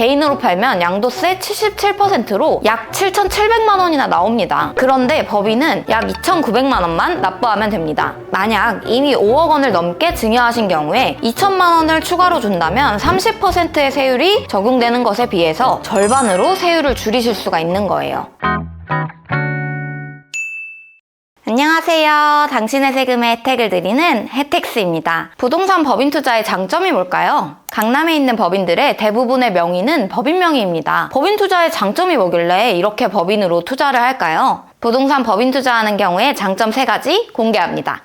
개인으로 팔면 양도세 77%로 약 7,700만 원이나 나옵니다. 그런데 법인은 약 2,900만 원만 납부하면 됩니다. 만약 이미 5억 원을 넘게 증여하신 경우에 2천만 원을 추가로 준다면 30%의 세율이 적용되는 것에 비해서 절반으로 세율을 줄이실 수가 있는 거예요. 안녕하세요. 당신의 세금에 혜택을 드리는 혜택스입니다. 부동산 법인 투자의 장점이 뭘까요? 강남에 있는 법인들의 대부분의 명의는 법인 명의입니다. 법인 투자의 장점이 뭐길래 이렇게 법인으로 투자를 할까요? 부동산 법인 투자하는 경우에 장점 3가지 공개합니다.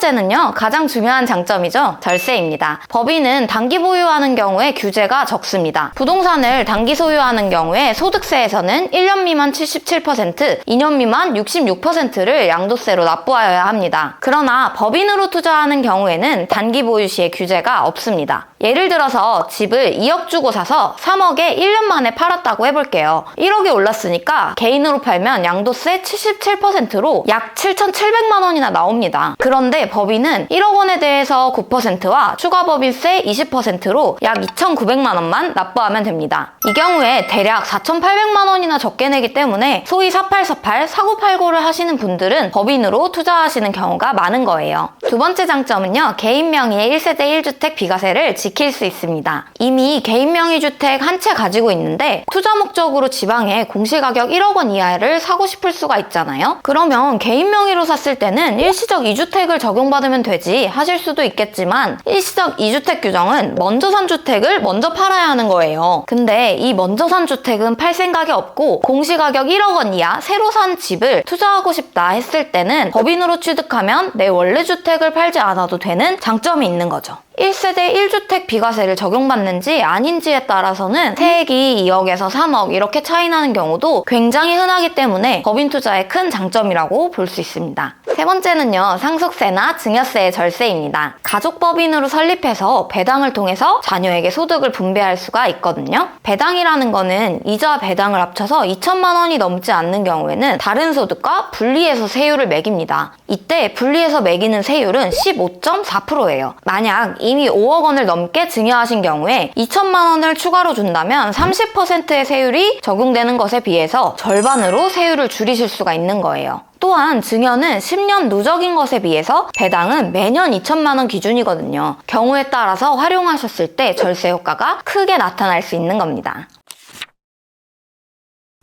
첫 번째는요, 가장 중요한 장점이죠. 절세입니다. 법인은 단기 보유하는 경우에 규제가 적습니다. 부동산을 단기 소유하는 경우에 소득세에서는 1년 미만 77%, 2년 미만 66%를 양도세로 납부하여야 합니다. 그러나 법인으로 투자하는 경우에는 단기 보유 시에 규제가 없습니다. 예를 들어서 집을 2억 주고 사서 3억에 1년 만에 팔았다고 해볼게요. 1억이 올랐으니까 개인으로 팔면 양도세 77%로 약 7,700만 원이나 나옵니다. 그런데 법인은 1억 원에 대해서 9%와 추가 법인세 20%로 약 2,900만 원만 납부하면 됩니다. 이 경우에 대략 4,800만 원이나 적게 내기 때문에 소위 4848, 4989를 하시는 분들은 법인으로 투자하시는 경우가 많은 거예요. 두 번째 장점은요, 개인 명의의 1세대 1주택 비과세를 지킬 수 있습니다. 이미 개인 명의 주택 한 채 가지고 있는데 투자 목적으로 지방에 공시가격 1억 원 이하를 사고 싶을 수가 있잖아요. 그러면 개인 명의로 샀을 때는 일시적 2주택을 적용받으면 되지 하실 수도 있겠지만 일시적 2주택 규정은 먼저 산 주택을 먼저 팔아야 하는 거예요. 근데 이 먼저 산 주택은 팔 생각이 없고 공시가격 1억 원 이하 새로 산 집을 투자하고 싶다 했을 때는 법인으로 취득하면 내 원래 주택을 팔지 않아도 되는 장점이 있는 거죠. 1세대 1주택 비과세를 적용받는지 아닌지에 따라서는 세액이 2억에서 3억 이렇게 차이 나는 경우도 굉장히 흔하기 때문에 법인 투자의 큰 장점이라고 볼 수 있습니다. 세 번째는요, 상속세나 증여세의 절세입니다. 가족 법인으로 설립해서 배당을 통해서 자녀에게 소득을 분배할 수가 있거든요. 배당이라는 거는 이자 배당을 합쳐서 2천만 원이 넘지 않는 경우에는 다른 소득과 분리해서 세율을 매깁니다. 이때 분리해서 매기는 세율은 15.4%예요. 만약 이미 5억 원을 넘게 증여하신 경우에 2천만 원을 추가로 준다면 30%의 세율이 적용되는 것에 비해서 절반으로 세율을 줄이실 수가 있는 거예요. 또한 증여는 10년 누적인 것에 비해서 배당은 매년 2천만 원 기준이거든요. 경우에 따라서 활용하셨을 때 절세 효과가 크게 나타날 수 있는 겁니다.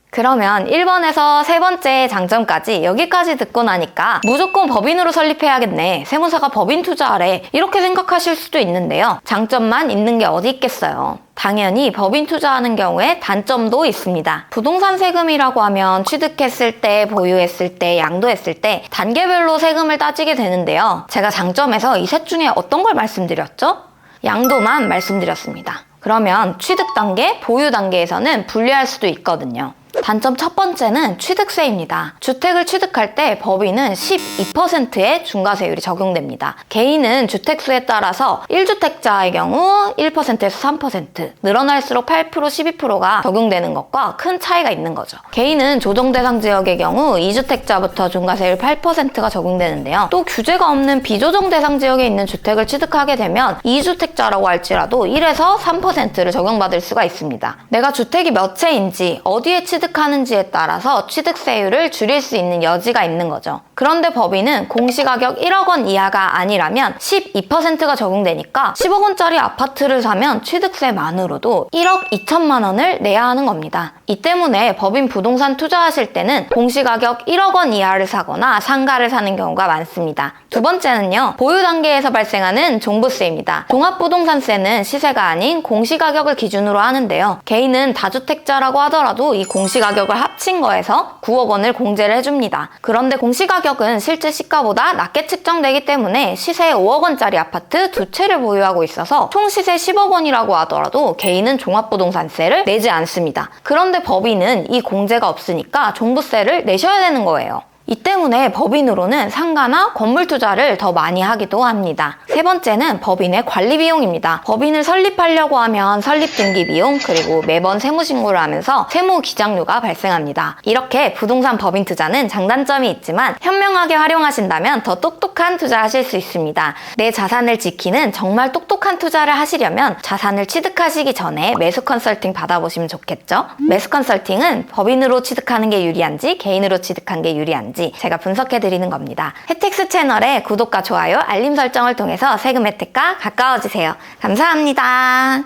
그러면 1번에서 세 번째 장점까지 여기까지 듣고 나니까 무조건 법인으로 설립해야겠네. 세무사가 법인 투자하래. 이렇게 생각하실 수도 있는데요. 장점만 있는 게 어디 있겠어요. 당연히 법인 투자하는 경우에 단점도 있습니다. 부동산 세금이라고 하면 취득했을 때, 보유했을 때, 양도했을 때 단계별로 세금을 따지게 되는데요. 제가 장점에서 이 셋 중에 어떤 걸 말씀드렸죠? 양도만 말씀드렸습니다. 그러면 취득 단계, 보유 단계에서는 분리할 수도 있거든요. 단점 첫 번째는 취득세입니다. 주택을 취득할 때 법인은 12%의 중과세율이 적용됩니다. 개인은 주택수에 따라서 1주택자의 경우 1%에서 3%, 늘어날수록 8%, 12%가 적용되는 것과 큰 차이가 있는 거죠. 개인은 조정 대상 지역의 경우 2주택자부터 중과세율 8%가 적용되는데요. 또 규제가 없는 비조정 대상 지역에 있는 주택을 취득하게 되면 2주택자라고 할지라도 1에서 3%를 적용받을 수가 있습니다. 내가 주택이 몇 채인지, 어디에 취득 취득하는지에 따라서 취득세율을 줄일 수 있는 여지가 있는 거죠. 그런데 법인은 공시가격 1억 원 이하가 아니라면 12%가 적용되니까 10억 원짜리 아파트를 사면 취득세만으로도 1억 2천만 원을 내야 하는 겁니다. 이 때문에 법인 부동산 투자하실 때는 공시가격 1억 원 이하를 사거나 상가를 사는 경우가 많습니다. 두 번째는요, 보유 단계에서 발생하는 종부세입니다. 종합부동산세는 시세가 아닌 공시가격을 기준으로 하는데요. 개인은 다주택자라고 하더라도 이 공시 가격을 합친 거에서 9억 원을 공제를 해줍니다. 그런데 공시가격은 실제 시가보다 낮게 측정되기 때문에 시세 5억 원짜리 아파트 두 채를 보유하고 있어서 총 시세 10억 원이라고 하더라도 개인은 종합부동산세를 내지 않습니다. 그런데 법인은 이 공제가 없으니까 종부세를 내셔야 되는 거예요. 이 때문에 법인으로는 상가나 건물 투자를 더 많이 하기도 합니다. 세 번째는 법인의 관리 비용입니다. 법인을 설립하려고 하면 설립 등기 비용 그리고 매번 세무 신고를 하면서 세무 기장료가 발생합니다. 이렇게 부동산 법인 투자는 장단점이 있지만 현명하게 활용하신다면 더 똑똑한 투자하실 수 있습니다. 내 자산을 지키는 정말 똑똑한 투자를 하시려면 자산을 취득하시기 전에 매수 컨설팅 받아보시면 좋겠죠? 매수 컨설팅은 법인으로 취득하는 게 유리한지 개인으로 취득한 게 유리한 지 제가 분석해 드리는 겁니다. 혜택스 채널의 구독과 좋아요, 알림 설정을 통해서 세금 혜택과 가까워지세요. 감사합니다.